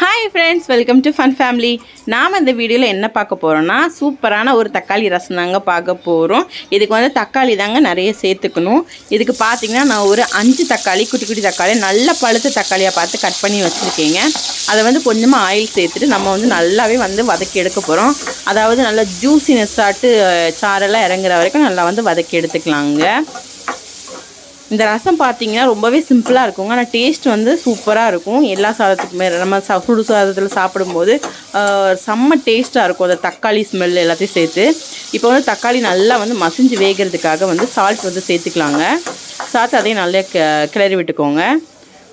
Hi friends welcome to fun family நாம் இந்த வீடியோவில் என்ன பார்க்க போகிறோன்னா சூப்பரான ஒரு தக்காளி ரசம் தாங்க பார்க்க போகிறோம் இதுக்கு வந்து தக்காளி தாங்க நிறைய சேர்த்துக்கணும். இதுக்கு பார்த்தீங்கன்னா நான் ஒரு அஞ்சு தக்காளி குட்டி குட்டி தக்காளி நல்ல பழுத்த தக்காளியாக பார்த்து கட் பண்ணி வச்சுருக்கீங்க. அதை வந்து கொஞ்சமாக ஆயில் சேர்த்துட்டு நம்ம வந்து நல்லாவே வந்து வதக்கி எடுக்க போகிறோம் அதாவது நல்லா ஜூசினஸ் ஆட்டு சாரெல்லாம் இறங்குற வரைக்கும் நல்லா வந்து வதக்கி எடுத்துக்கலாங்க. இந்த ரசம் பார்த்தீங்கன்னா ரொம்பவே சிம்பிளாக இருக்குங்க. ஆனால் டேஸ்ட் வந்து சூப்பராக இருக்கும். எல்லா சாதத்துக்குமே நம்ம சா சுடு சாதத்தில் சாப்பிடும்போது செம்ம டேஸ்ட்டாக இருக்கும். அந்த தக்காளி ஸ்மெல் எல்லாத்தையும் சேர்த்து. இப்போ வந்து தக்காளி நல்லா வந்து மசிஞ்சு வேகிறதுக்காக வந்து சால்ட் வந்து சேர்த்துக்கலாங்க. சாத்து அதையும் நல்லா க கிளறி விட்டுக்கோங்க.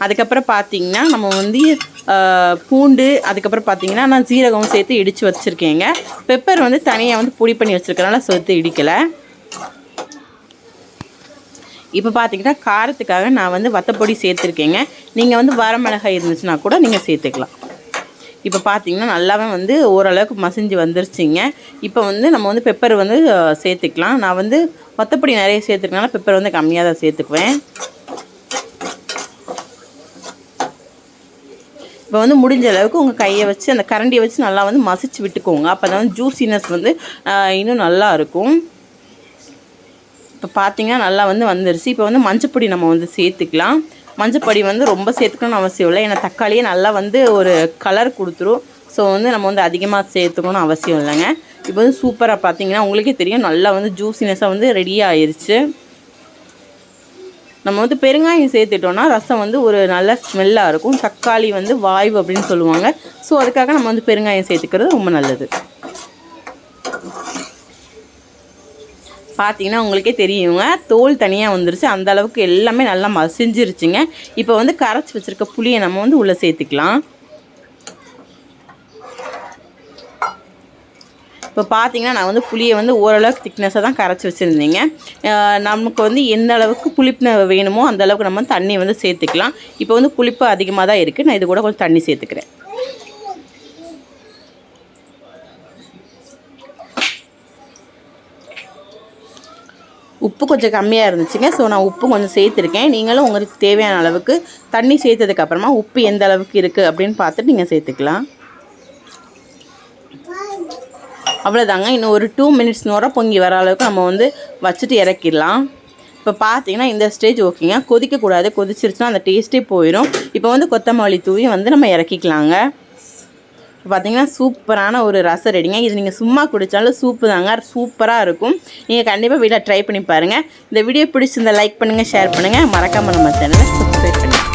அதுக்கப்புறம் பார்த்தீங்கன்னா நம்ம வந்து பூண்டு அதுக்கப்புறம் பார்த்தீங்கன்னா நான் சீரகம் சேர்த்து இடித்து வச்சுருக்கேங்க. பெப்பர் வந்து தனியாக வந்து பொடி பண்ணி வச்சுருக்கனால சேர்த்து இடிக்கலை. இப்போ பார்த்தீங்கன்னா காரத்துக்காக நான் வந்து வத்தப்பொடி சேர்த்துருக்கேங்க. நீங்கள் வந்து வரமிளகாய் இருந்துச்சுன்னா கூட நீங்கள் சேர்த்துக்கலாம். இப்போ பார்த்தீங்கன்னா நல்லாவே வந்து ஓரளவுக்கு மசிஞ்சு வந்துருச்சுங்க. இப்போ வந்து நம்ம வந்து பெப்பர் வந்து சேர்த்துக்கலாம். நான் வந்து வத்தப்பொடி நிறைய சேர்த்துக்கனால பெப்பர் வந்து கம்மியாக தான் சேர்த்துக்குவேன். இப்போ வந்து முடிஞ்ச அளவுக்கு உங்கள் கையை வச்சு அந்த கரண்டியை வச்சு நல்லா வந்து மசிச்சு விட்டுக்கோங்க. அப்போ தான் வந்து ஜூசினஸ் வந்து இன்னும் நல்லா இருக்கும். இப்போ பார்த்தீங்கன்னா நல்லா வந்து வந்துருச்சு. இப்போ வந்து மஞ்சப்பொடி நம்ம வந்து சேர்த்துக்கலாம். மஞ்சப்பொடி வந்து ரொம்ப சேர்த்துக்கணும்னு அவசியம் இல்லை. ஏன்னா தக்காளியே நல்லா வந்து ஒரு கலர் கொடுத்துரும். ஸோ வந்து நம்ம வந்து அதிகமாக சேர்த்துக்கணும்னு அவசியம் இல்லைங்க. இப்போ வந்து சூப்பராக பார்த்தீங்கன்னா உங்களுக்கே தெரியும். நல்லா வந்து ஜூசினஸாக வந்து ரெடி ஆயிடுச்சு நம்ம வந்து பெருங்காயம் சேர்த்துட்டோம்னா ரசம் வந்து ஒரு நல்ல ஸ்மெல்லாக இருக்கும். தக்காளி வந்து வாய்வு அப்படின்னு சொல்லுவாங்க. ஸோ அதுக்காக நம்ம வந்து பெருங்காயம் சேர்த்துக்கிறது ரொம்ப நல்லது. பார்த்தீங்கன்னா உங்களுக்கே தெரியுங்க. தோல் தனியாக வந்துருச்சு. அந்த அளவுக்கு எல்லாமே நல்லா மசிஞ்சிருச்சுங்க. இப்போ வந்து கரைச்சி வச்சுருக்க புளியை நம்ம வந்து உள்ளே சேர்த்துக்கலாம். இப்போ பார்த்தீங்கன்னா நான் வந்து புளியை வந்து ஓரளவுக்கு திக்னஸாக தான் கரைச்சி வச்சுருந்தேங்க. நமக்கு வந்து எந்த அளவுக்கு புளிப்பு வேணுமோ அந்த அளவுக்கு நம்ம தண்ணி வந்து சேர்த்துக்கலாம். இப்போ வந்து புளிப்பு அதிகமாக தான் இருக்குது நான் இது கூட கொஞ்சம் தண்ணி சேர்த்துக்கிறேன். உப்பு கொஞ்சம் கம்மியாக இருந்துச்சுங்க. ஸோ நான் உப்பு கொஞ்சம் சேர்த்துருக்கேன். நீங்களும் உங்களுக்கு தேவையான அளவுக்கு தண்ணி சேர்த்ததுக்கப்புறமா உப்பு எந்த அளவுக்கு இருக்குது அப்படின்னு பார்த்துட்டு நீங்கள் சேர்த்துக்கலாம். அவ்வளோதாங்க இன்னும் ஒரு டூ மினிட்ஸ் நோர பொங்கி வர அளவுக்கு நம்ம வந்து வச்சுட்டு இறக்கிடலாம். இப்போ பார்த்தீங்கன்னா இந்த ஸ்டேஜ் ஓகேங்க கொதிக்கக்கூடாது. கொதிச்சிருச்சுன்னா அந்த டேஸ்ட்டே போயிடும் இப்போ வந்து கொத்தமல்லி தூவி வந்து நம்ம இறக்கிக்கலாங்க. இப்போ பார்த்தீங்கன்னா சூப்பரான ஒரு ரசம் ரெடிங்க. இது நீங்கள் சும்மா குடித்தாலும் சூப்பு தாங்க. சூப்பராக இருக்கும். நீங்கள் கண்டிப்பாக வீட்டில் ட்ரை பண்ணி பாருங்கள் இந்த வீடியோ பிடிச்சிருந்தா லைக் பண்ணுங்கள் ஷேர் பண்ணுங்கள் மறக்காமல் நம்ம சேனலை சப்ஸ்கிரைப் பண்ணுங்கள்